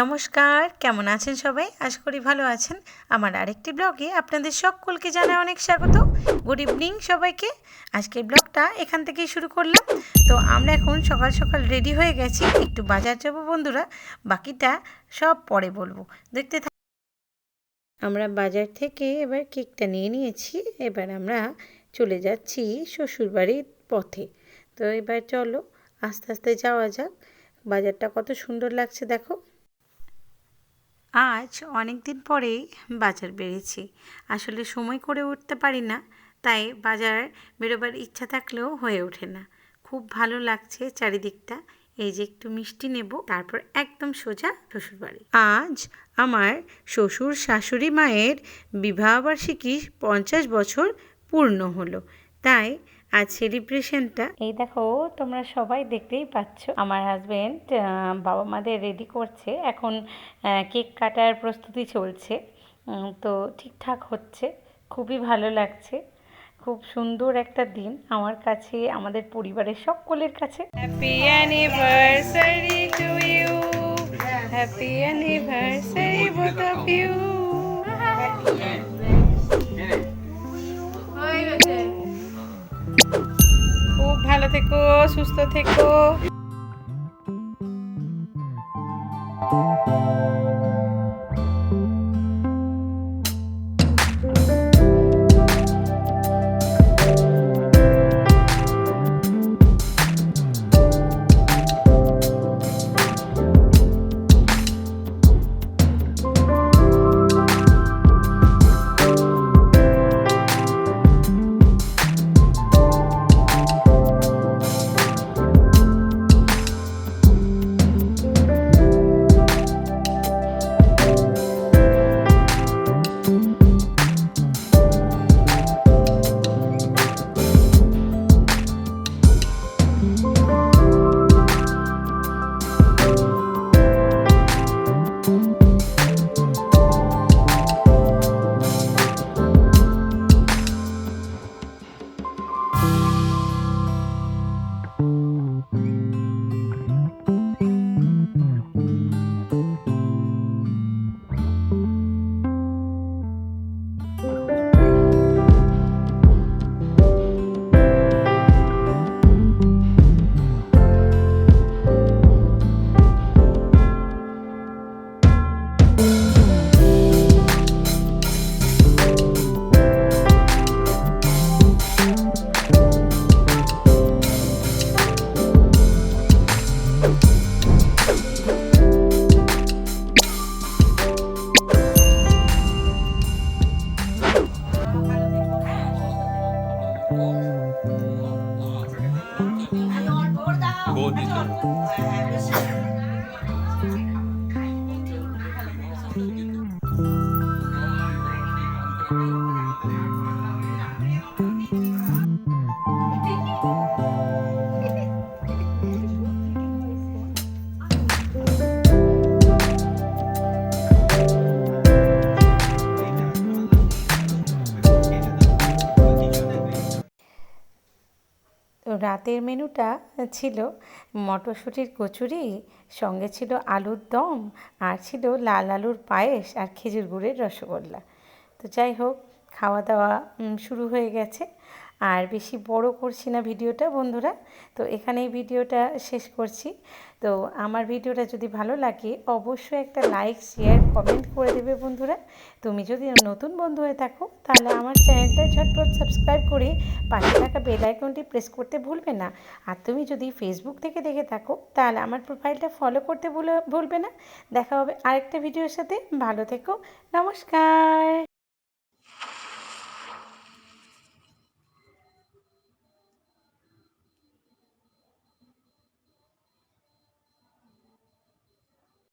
নমস্কার, কেমন আছেন সবাই? আশা করি ভালো আছেন। আমার আরেকটি ব্লগে আপনাদের সকলকে জানাই অনেক স্বাগত। গুড ইভিনিং সবাইকে। আজকের ব্লগটা এখান থেকেই শুরু করলাম। তো আমরা এখন সকাল সকাল রেডি হয়ে গেছি। একটু বাজার যাব বন্ধুরা। বাকিটা সব পরে বলব। দেখতে থাক আমরা বাজার থেকে এবার কেকটা নিয়ে নিয়েছি। এবার আমরা চলে যাচ্ছি শ্বশুরবাড়ির পথে। তো এবার চলো আস্তে আস্তে যাওয়া যাক। বাজারটা কত সুন্দর লাগছে দেখো। আজ অনেক দিন পরেই বাজার বেরিয়েছি আসলে সময় করে উঠতে পারি না, তাই বাজার বেরোবার ইচ্ছা থাকলেও হয়ে ওঠে না। খুব ভালো লাগছে চারিদিকটা। এই যে একটু মিষ্টি নেব, তারপর একদম সোজা শ্বশুরবাড়ি। আজ আমার শ্বশুর শাশুড়ি মায়ের বিবাহবার্ষিকী পঞ্চাশ বছর পূর্ণ হলো, তাই আজ সেলিব্রেশনটা এই দেখো তোমরা সবাই দেখতেই পাচ্ছ আমার হাজবেন্ড বাবা মাদের রেডি করছে। এখন কেক কাটার প্রস্তুতি চলছে। তো ঠিকঠাক হচ্ছে খুবই ভালো লাগছে। খুব সুন্দর একটা দিন আমার কাছে আমাদের পরিবারের সকলের কাছে। Happy anniversary to you happy anniversary both of you সুস্থ থেকো Good. তো রাতের মেনুটা ছিল মটরশুঁটির কচুরি, সঙ্গে ছিল আলুর দম, আর ছিল লাল আলুর পায়েস আর খেজুর গুড়ের রসগোল্লা। তো যাই হোক, খাওয়া দাওয়া শুরু হয়ে গেছে। আর বেশি বড় করছি না ভিডিওটা, বন্ধুরা। তো এখানেই ভিডিওটা শেষ করছি। তো আমার ভিডিওটা যদি ভালো লাগে, অবশ্যই একটা লাইক, শেয়ার, কমেন্ট করে দেবে বন্ধুরা। তুমি যদি নতুন বন্ধু হয়ে থাকো, তাহলে আমার চ্যানেলটা ঝটপট সাবস্ক্রাইব করে পাশে থাকা বেল আইকনটি প্রেস করতে ভুলবে না। আর তুমি যদি ফেসবুক থেকে দেখে থাকো, তাহলে আমার প্রোফাইলটা ফলো করতে ভুলে, ভুলবে না। দেখা হবে আরেকটা ভিডিওর সাথে। ভালো থেকো। নমস্কার।